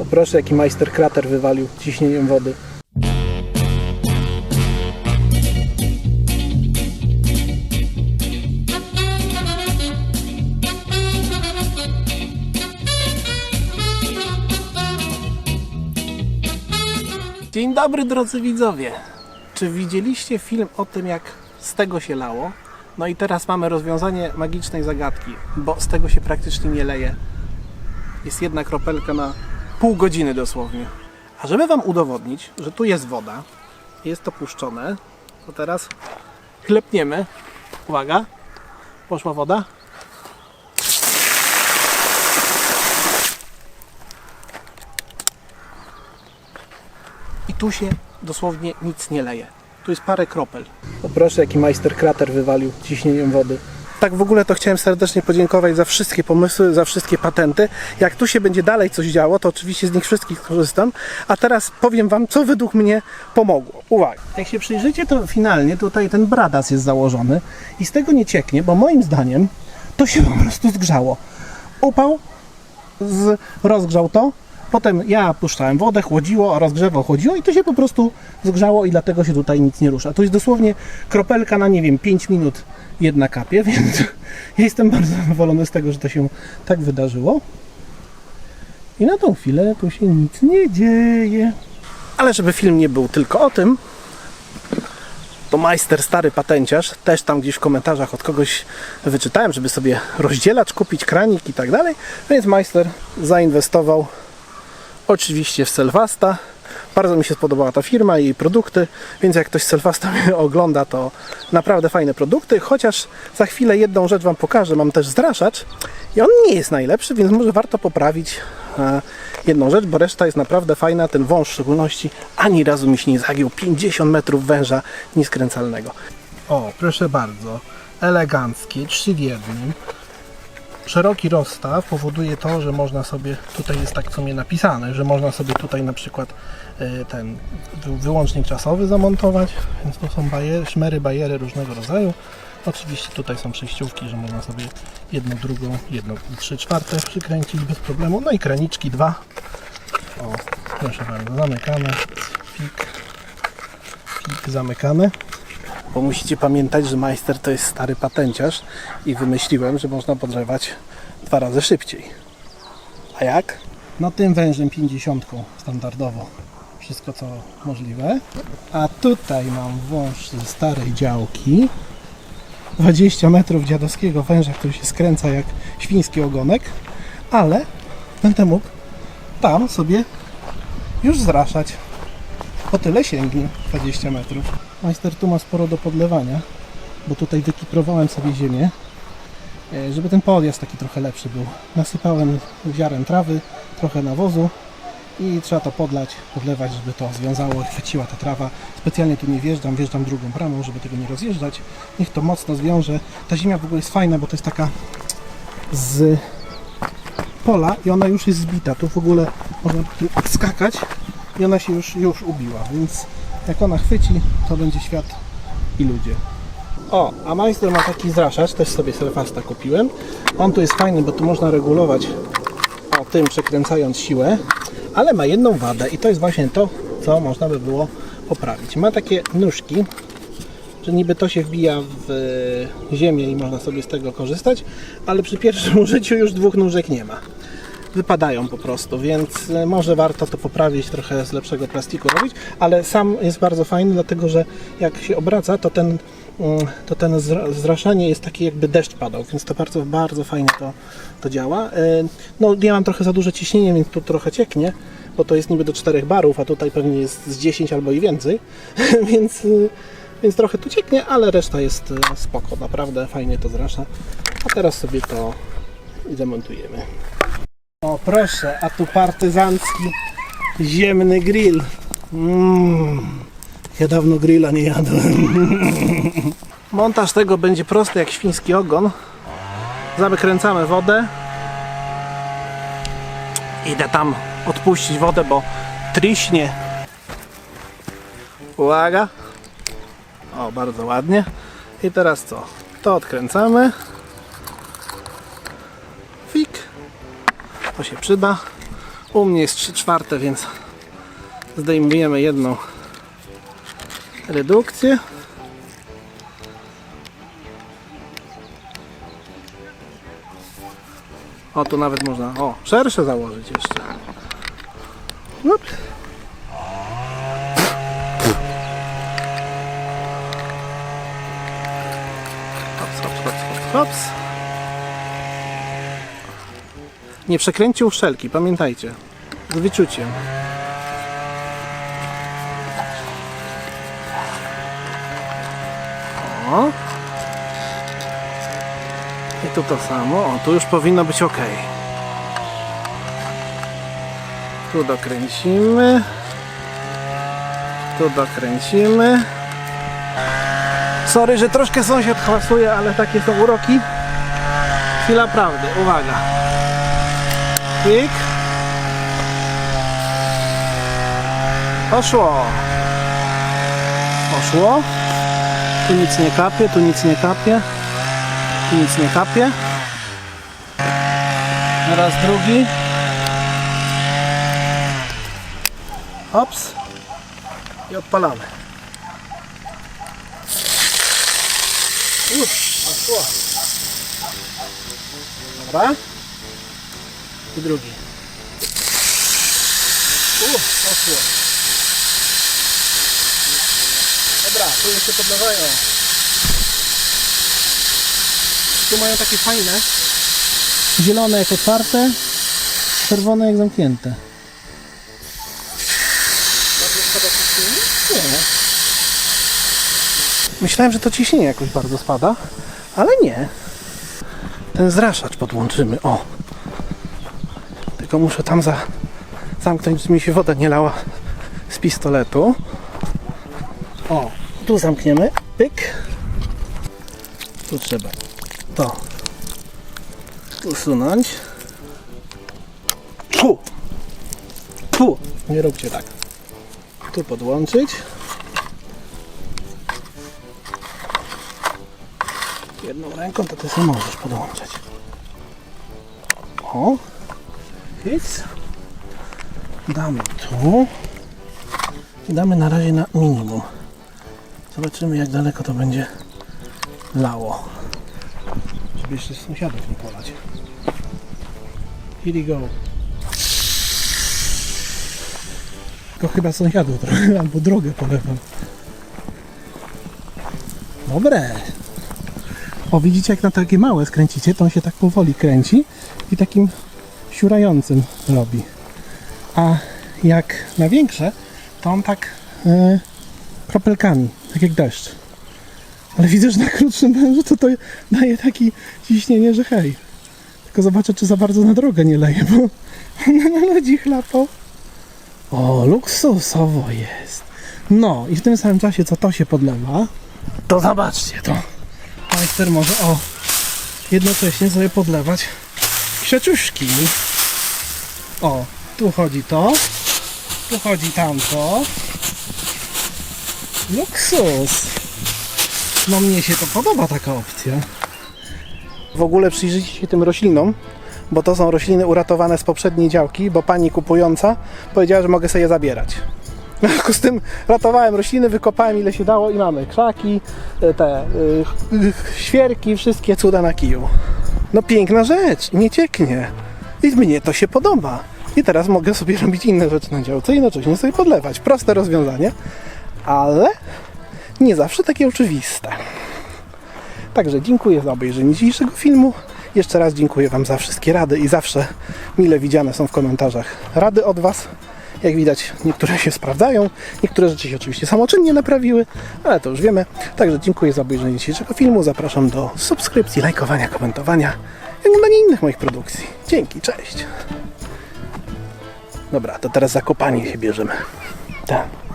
O proszę, jaki majster krater wywalił ciśnieniem wody. Dzień dobry drodzy widzowie. Czy widzieliście film o tym jak z tego się lało? No i teraz mamy rozwiązanie magicznej zagadki, bo z tego się praktycznie nie leje. Jest jedna kropelka na pół godziny dosłownie. A żeby wam udowodnić, że tu jest woda, jest to puszczone, to teraz klepniemy. Uwaga, poszła woda. I tu się dosłownie nic nie leje. Tu jest parę kropel. O proszę, jaki majster krater wywalił ciśnieniem wody. Tak w ogóle to chciałem serdecznie podziękować za wszystkie pomysły, za wszystkie patenty. Jak tu się będzie dalej coś działo, to oczywiście z nich wszystkich korzystam. A teraz powiem Wam, co według mnie pomogło. Uwaga. Jak się przyjrzycie, to finalnie tutaj ten bradas jest założony i z tego nie cieknie, bo moim zdaniem to się po prostu zgrzało. Upał, z, rozgrzał to, potem ja puszczałem wodę, chłodziło, rozgrzewał, chłodziło i to się po prostu zgrzało i dlatego się tutaj nic nie rusza. To jest dosłownie kropelka na, nie wiem, 5 minut jedna kapie, więc ja jestem bardzo zadowolony z tego, że to się tak wydarzyło. I na tą chwilę tu się nic nie dzieje. Ale żeby film nie był tylko o tym, to majster, stary patenciarz, też tam gdzieś w komentarzach od kogoś wyczytałem, żeby sobie rozdzielacz kupić, kranik i tak dalej, więc majster zainwestował oczywiście w Selvasta. Bardzo mi się spodobała ta firma i jej produkty, więc jak ktoś z Selvasta mnie ogląda, to naprawdę fajne produkty, chociaż za chwilę jedną rzecz Wam pokażę, mam też zraszacz i on nie jest najlepszy, więc może warto poprawić e, jedną rzecz, bo reszta jest naprawdę fajna, ten wąż w szczególności ani razu mi się nie zagiął, 50 metrów węża nieskręcalnego. O, proszę bardzo, eleganckie, trzy w jednym, szeroki rozstaw powoduje to, że można sobie, tutaj jest tak w sumie napisane, że można sobie tutaj na przykład e, ten wy- wyłącznik czasowy zamontować, więc to są bajery, szmery, bajery różnego rodzaju. Oczywiście tutaj są przejściówki, że można sobie jedną, drugą, jedną, trzy czwarte przykręcić bez problemu. No i kraniczki dwa. O, proszę bardzo, zamykane. Pik, pik, zamykane. Bo musicie pamiętać, że majster to jest stary patenciarz i wymyśliłem, że można podgrzewać dwa razy szybciej. A jak? No tym wężem 50 standardowo. Wszystko co możliwe. A tutaj mam wąż ze starej działki. 20 metrów dziadowskiego węża, który się skręca jak świński ogonek. Ale będę mógł tam sobie już zraszać. O tyle sięgnie 20 metrów. Majster tu ma sporo do podlewania, bo tutaj wykiprowałem sobie ziemię, e, żeby ten podjazd taki trochę lepszy był. Nasypałem ziaren trawy, trochę nawozu i trzeba to podlać, podlewać, żeby to związało chwyciła ta trawa. Specjalnie tu nie wjeżdżam, wjeżdżam drugą bramą, żeby tego nie rozjeżdżać. Niech to mocno zwiąże. Ta ziemia w ogóle jest fajna, bo to jest taka z pola i ona już jest zbita. Tu w ogóle można skakać i ona się już, już ubiła, więc jak ona chwyci, to będzie świat i ludzie. O, a majster ma taki zraszacz, też sobie Selfasta kupiłem. On tu jest fajny, bo tu można regulować o tym przekręcając siłę, ale ma jedną wadę i to jest właśnie to, co można by było poprawić. Ma takie nóżki, że niby to się wbija w ziemię i można sobie z tego korzystać, ale przy pierwszym użyciu już dwóch nóżek nie ma. Wypadają po prostu, więc e, może warto to poprawić, trochę z lepszego plastiku robić, ale sam jest bardzo fajny, dlatego że jak się obraca, to ten, mm, to ten zra- zraszanie jest taki jakby deszcz padał, więc to bardzo, bardzo fajnie to, to działa. E, No ja mam trochę za duże ciśnienie, więc tu trochę cieknie, bo to jest niby do 4 barów, a tutaj pewnie jest z 10 albo i więcej, więc, y, więc trochę tu cieknie, ale reszta jest spoko, naprawdę fajnie to zrasza. A teraz sobie to zamontujemy. O proszę, a tu partyzancki ziemny grill. Mm, ja dawno grilla nie jadłem. Montaż tego będzie prosty jak świński ogon. Zakręcamy wodę. Idę tam odpuścić wodę, bo triśnie. Uwaga. O, bardzo ładnie. I teraz co? To odkręcamy. To się przyda. U mnie jest 3 czwarte, więc zdejmujemy jedną redukcję. O, tu nawet można, o, szersze założyć jeszcze. Up. Hops. Nie przekręćcie uszczelki, pamiętajcie. Z wyczuciem. O. I tu to samo. O, tu już powinno być ok. Tu dokręcimy. Tu dokręcimy. Sorry, że troszkę sąsiad hałasuje, ale takie są uroki. Chwila prawdy, uwaga. Pik. Poszło. Poszło. Tu nic nie kapie, tu nic nie kapie. Tu nic nie kapie. Raz drugi. Ops. I odpalamy. Uff, poszło. Dobra. I drugi. Uff, poszło. Dobra, tu jeszcze podlewają. Tu mają takie fajne. Zielone jak otwarte, czerwone jak zamknięte. Nie. Myślałem, że to ciśnienie jakoś bardzo spada, ale nie. Ten zraszacz podłączymy. O! Tylko muszę tam za, zamknąć, żeby mi się woda nie lała z pistoletu. O, tu zamkniemy. Pyk. Tu trzeba to usunąć. Tu. Tu. Nie róbcie tak. Tu podłączyć. Jedną ręką to ty sobie możesz podłączyć. O. Hyc. Damy tu. I damy na razie na minimum. Zobaczymy jak daleko to będzie lało. Żeby jeszcze sąsiadów nie polać. Here we go. Tylko chyba sąsiadów trochę, albo drogę polewam. Dobre. O, widzicie jak na takie małe skręcicie, to on się tak powoli kręci i takim siurającym robi. A jak na większe, to on tak e, kropelkami, tak jak deszcz. Ale widzę, że na krótszym wężu to to daje takie ciśnienie, że hej. Tylko zobaczę, czy za bardzo na drogę nie leje, bo na ludzi chlapał. O, luksusowo jest. No i w tym samym czasie, co to się podlewa, to zobaczcie, to majster może o jednocześnie sobie podlewać kwiatuszki. O, tu chodzi to, tu chodzi tamto. Luksus. No mnie się to podoba taka opcja. W ogóle przyjrzyjcie się tym roślinom, bo to są rośliny uratowane z poprzedniej działki, bo pani kupująca powiedziała, że mogę sobie je zabierać. W związku z tym ratowałem rośliny, wykopałem ile się dało i mamy krzaki, te y, y, świerki, wszystkie cuda na kiju. No piękna rzecz, nie cieknie. I mnie to się podoba. I teraz mogę sobie robić inne rzeczy na działce i jednocześnie sobie podlewać. Proste rozwiązanie, ale nie zawsze takie oczywiste. Także dziękuję za obejrzenie dzisiejszego filmu. Jeszcze raz dziękuję Wam za wszystkie rady i zawsze mile widziane są w komentarzach rady od Was. Jak widać, niektóre się sprawdzają, niektóre rzeczy się oczywiście samoczynnie naprawiły, ale to już wiemy. Także dziękuję za obejrzenie dzisiejszego filmu. Zapraszam do subskrypcji, lajkowania, komentowania i oglądania innych moich produkcji. Dzięki, cześć. Dobra, to teraz zakopanie się bierzemy. Tak.